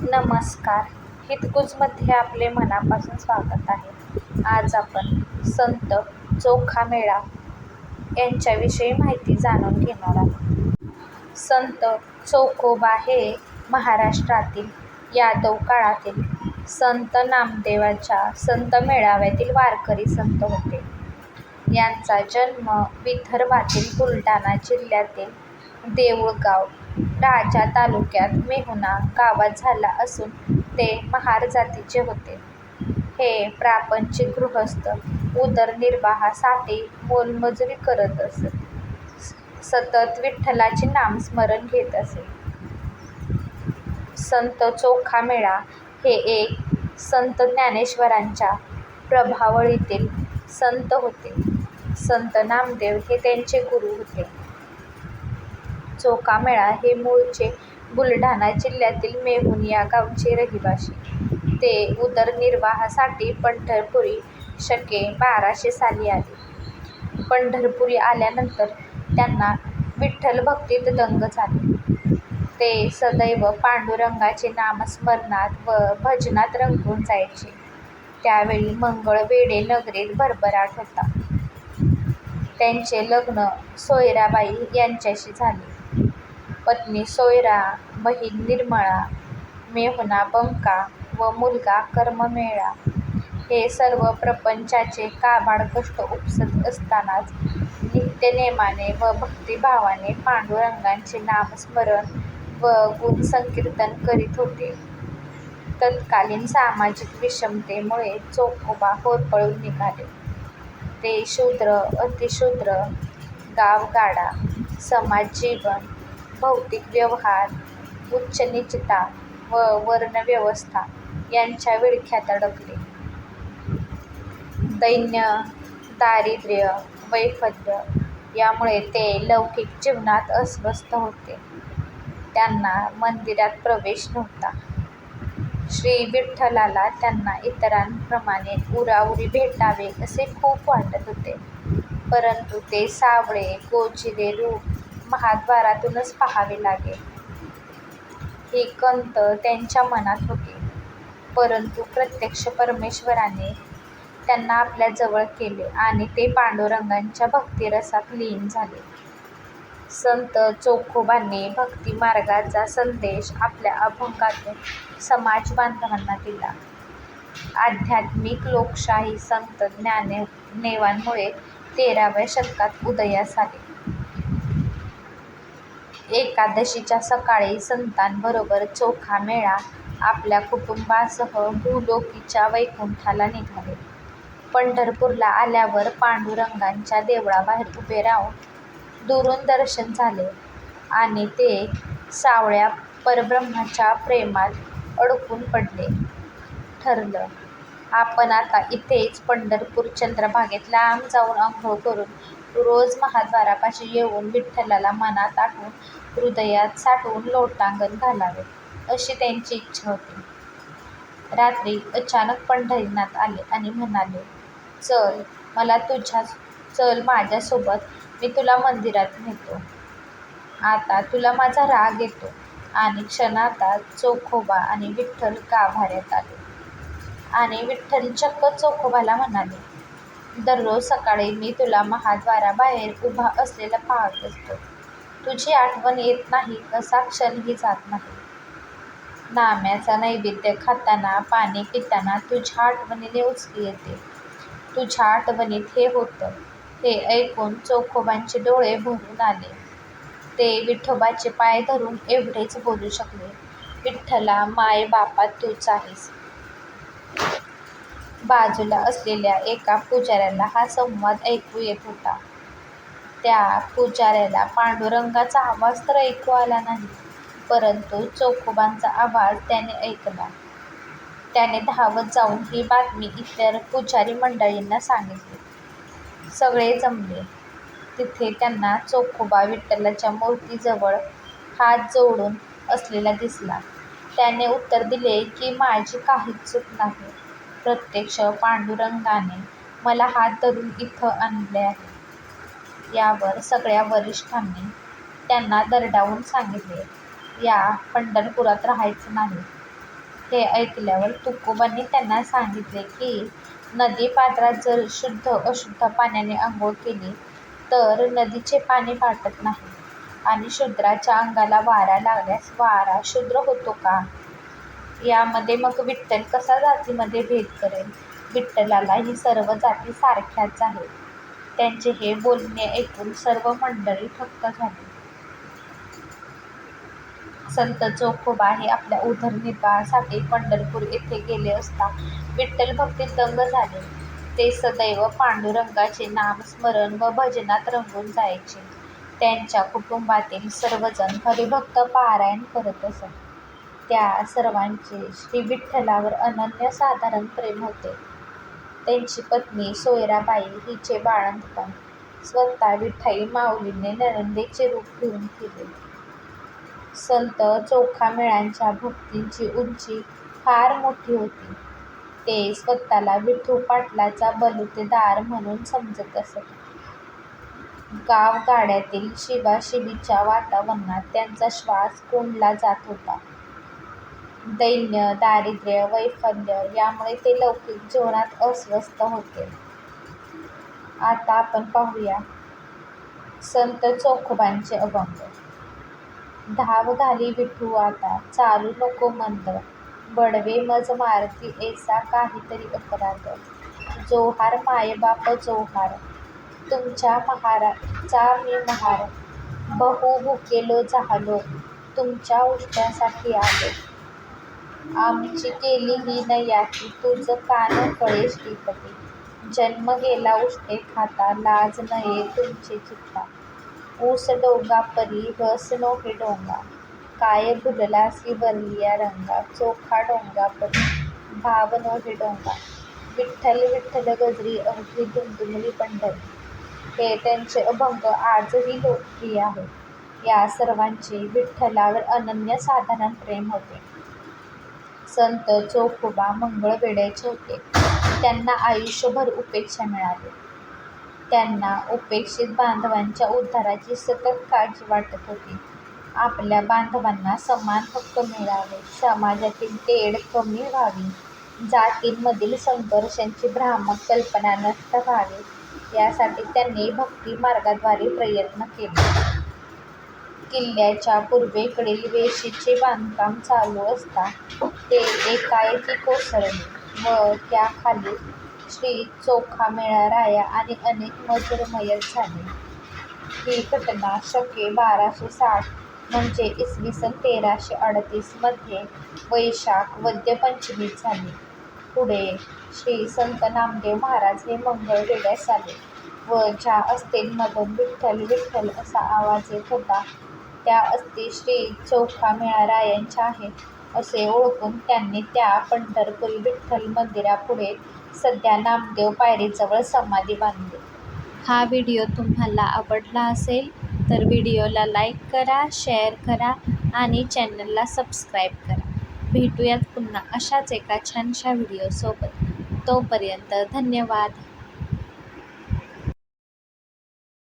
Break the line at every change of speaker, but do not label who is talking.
नमस्कार. हितगुजमध्ये आपले मनापासून स्वागत आहे. आज आपण संत चोखामेळा यांच्याविषयी माहिती जाणून घेणार आहोत. संत चोखोबा हे महाराष्ट्रातील यादव काळातील संत नामदेवाच्या संत मेळाव्यातील वारकरी संत होते. यांचा जन्म विदर्भातील बुलढाणा जिल्ह्यातील देऊळगाव राजा तालुक्यात मेहुणा गावात झाला असून ते महार जातीचे होते. हे प्रापंचिक गृहस्थ उदरनिर्वाहासाठी मोलमजुरी करत असत. सतत विठ्ठलाचे नामस्मरण घेत असत. संत चोखामेळा हे एक संत ज्ञानेश्वरांच्या प्रभावळीतील संत होते. संत नामदेव हे त्यांचे गुरु होते. चोखामेळा हे मूळचे बुलढाणा जिल्ह्यातील मेहुण या गावचे रहिवासी. ते उदरनिर्वाहासाठी पंढरपुरी शके बाराशे साली आले. पंढरपुरी आल्यानंतर त्यांना विठ्ठलभक्तीत दंग झाले. ते सदैव पांडुरंगाचे नामस्मरणात व भजनात रंगून जायचे. त्यावेळी मंगळवेढे नगरीत भरभराट होता. त्यांचे लग्न सोयराबाई यांच्याशी झाले. पत्नी सोयरा, बहीण निर्मळा, मेहुणा बंका व मुलगा कर्ममेळा हे सर्व प्रपंचाचे काबाड कष्ट उपसत असतानाच नित्यनेमाने व भक्तिभावाने पांडुरंगांचे नामस्मरण व गुणसंकीर्तन करीत होते. तत्कालीन सामाजिक विषमतेमुळे चोखोबा होरपळून निघाले. ते शूद्र, अतिशूद्र, गावगाडा, समाजजीवन, भौतिक व्यवहार, उच्चनीचता व वर्णव्यवस्था यांच्या विळख्यात अडकले. दैन्य, दारिद्र्य, वैफल्य यामुळे ते लौकिक जीवनात अस्वस्थ होते. त्यांना मंदिरात प्रवेश नव्हता. श्री विठ्ठलाला त्यांना इतरांप्रमाणे उराउरी भेटावे असे खूप वाटत होते. परंतु ते सावळे, गोजिरे रूप महाद्वारातूनच पाहावे लागेल ही कंत त्यांच्या मनात होते परंतु प्रत्यक्ष परमेश्वराने त्यांना आपल्या जवळ केले आणि ते पांडुरंगांच्या भक्तिरसात लीन झाले. संत चोखोबांनी भक्तिमार्गाचा संदेश आपल्या अभंगातून समाज बांधवांना दिला. आध्यात्मिक लोकशाही संत ज्ञाने नेवांमुळे तेराव्या शतकात उदयास आली. एकादशीच्या सकाळी संतांबरोबर चोखा मेळा आपल्या कुटुंबासह भूलोकीच्या वैकुंठाला निघाले. पंढरपूरला आल्यावर पांडुरंगाच्या देवळाबाहेर उभे राहून दुरून दर्शन झाले आणि ते सावळ्या परब्रह्माच्या प्रेमात अडकून पडले. ठरलं, आपण आता इथेच पंढरपूर चंद्रभागेत लांब जाऊन अंघोळ करून रोज महाद्वारापाशी येऊन विठ्ठलाला मनात आठवून हृदयात साठवून लोटांगण घालावे, अशी त्यांची इच्छा होती. रात्री अचानक पंढरीनाथ आले आणि म्हणाले, चल मला तुझ्या चल माझ्यासोबत मी तुला मंदिरात नेतो. आता तुला माझा राग येतो. आणि क्षणातच चोखोबा आणि विठ्ठल गाभाऱ्यात आले. आणि विठ्ठल चक्क चोखोबाला म्हणाले, दररोज सकाळी मी तुला महाद्वाराबाहेर उभा असलेला पाहत असतो. तुझी आठवण येत नाही असा क्षणही जात नाही. नाम्याचा नैवेद्य खाताना, पाणी पिताना तुझ्या आठवणीने उचकी येते. तुझ्या आठवणीत हे होतं. हे ऐकून चोखोबांचे डोळे भरून आले. ते विठोबाचे पाय धरून एवढेच बोलू शकले, विठ्ठला माय बापा तूच आहेस. बाजूला असलेल्या एका पुजाऱ्याला हा संवाद ऐकू येत होता. त्या पुजाऱ्याला पांडुरंगाचा आवाज तर ऐकू आला नाही, परंतु चोखोबांचा आवाज त्याने ऐकला. त्याने धावत जाऊन ही बातमी इतर पुजारी मंडळींना सांगितली. सगळे जमले. तिथे त्यांना चोखोबा विठ्ठलाच्या मूर्तीजवळ हात जोडून असलेला दिसला. त्याने उत्तर दिले की माझी काहीच चूक नाही. प्रत्यक्ष पांडुरंगाने मला हात धरून इथं आणले आहे. यावर सगळ्या वरिष्ठांनी त्यांना दरडावून सांगितले, या पंढरपुरात राहायचं नाही. हे ऐकल्यावर तुकोबांनी त्यांना सांगितले की नदीपात्रात जर शुद्ध अशुद्ध पाण्याने अंघोळ केली तर नदीचे पाणी पाटत नाही आणि शूद्राच्या अंगाला वारा लागल्यास वारा शुद्र होतो का यामध्ये मग विठ्ठल कसा जातीमध्ये भेद करेल? विठ्ठलाला ही सर्व जाती सारख्याच आहेत. त्यांचे हे बोलणे ऐकून सर्व मंडळी थक्क झाली. संत चोखोबा हे आपल्या उदरनिर्वाहासाठी पंढरपूर येथे गेले असता विठ्ठल भक्तीत दंग झाले. ते सदैव पांडुरंगाचे नामस्मरण व भजनात रंगून जायचे. त्यांच्या कुटुंबातील सर्वजण हरिभक्त पारायण करत असत. त्या सर्वांचे श्री विठ्ठलावर अनन्यसाधारण प्रेम होते. त्यांची पत्नी सोयराबाई हिचे बाळंतपण स्वतः विठ्ठाई माऊलीने नणंदेचे रूप घेऊन केले संत चोखामेळ्यांच्या भक्तींची उंची फार मोठी होती. ते स्वतःला विठू पाटलाचा बलुतेदार म्हणून समजत असत. गावगाड्यातील शिवाशिवीच्या वातावरणात त्यांचा श्वास कोंडला जात होता. दैन्य दारिद्र्य वैफल्य यामुळे ते लौकिक जीवनात अस्वस्थ होते. आता आपण पाहूया संत चोखोबांचे अभंग. धाव घाली विठू आता चालू नको मंद. बडवे मज मारती ऐसा काहीतरी अपराध. जोहार मायबाप जोहार तुमच्या महाराचा मी महार. बहु भुकेलो झालो तुमच्या उष्ट्यासाठी आलो. आमची केली ही नयाती तुझ कान कळे श्रीपती जन्म गेला उष्टे खाता लाज नये तुमचे चित्ता. ऊस डोंगा परी रस नो डोंगा. काय भुललासी वरलिया रंगा चोखा डोंगा परी भाव नो डोंगा. विठ्ठल विठ्ठल गजरी अवघी दुमदुमली पंढरी. हे त्यांचे अभंग आजही लोकप्रिय आहेत. या सर्वांचे विठ्ठलावर अनन्य साधारण प्रेम होते. संत चोखोबा मंगळवेड्याचे होते. त्यांना आयुष्यभर उपेक्षा मिळाली. त्यांना उपेक्षित बांधवांच्या उद्धाराची सतत काळजी वाटत होती. आपल्या बांधवांना समान हक्क मिळावे समाजातील तेढ कमी व्हावी जातींमधील संघर्षांची भ्रामक कल्पना नष्ट व्हावी यासाठी त्यांनी भक्ती मार्गाद्वारे प्रयत्न केले. किल्ल्याच्या पूर्वेकडील वेशीचे बांधकाम चालू असता ते एकाएकी कोसळले व त्याखाली श्री चोखामेळा राया आणि अनेक मजूर मयत झाले. ही घटना शके बाराशे साठ म्हणजे इसवी सन तेराशे अडतीसमध्ये वैशाख वद्यपंचमीत झाली. पुढे श्री संत नामदेव महाराज हे मंगळवेढ्यास आले व ज्या अस्थींमधून विठ्ठल विठ्ठल असा आवाज येत होता त्या अस्थी श्री चोखामेळा रायांच्या आहेत. असे ओळखून त्यांनी त्या पंढरपुरी विठ्ठल मंदिरापुढे सध्या नामदेव पायरीजवळ समाधी बांधली. हा व्हिडिओ तुम्हाला आवडला असेल तर व्हिडिओला लाईक करा शेअर करा आणि चॅनलला सबस्क्राईब करा. भेटूयात पुन्हा अशाच एका छानशा व्हिडिओसोबत. तोपर्यंत धन्यवाद.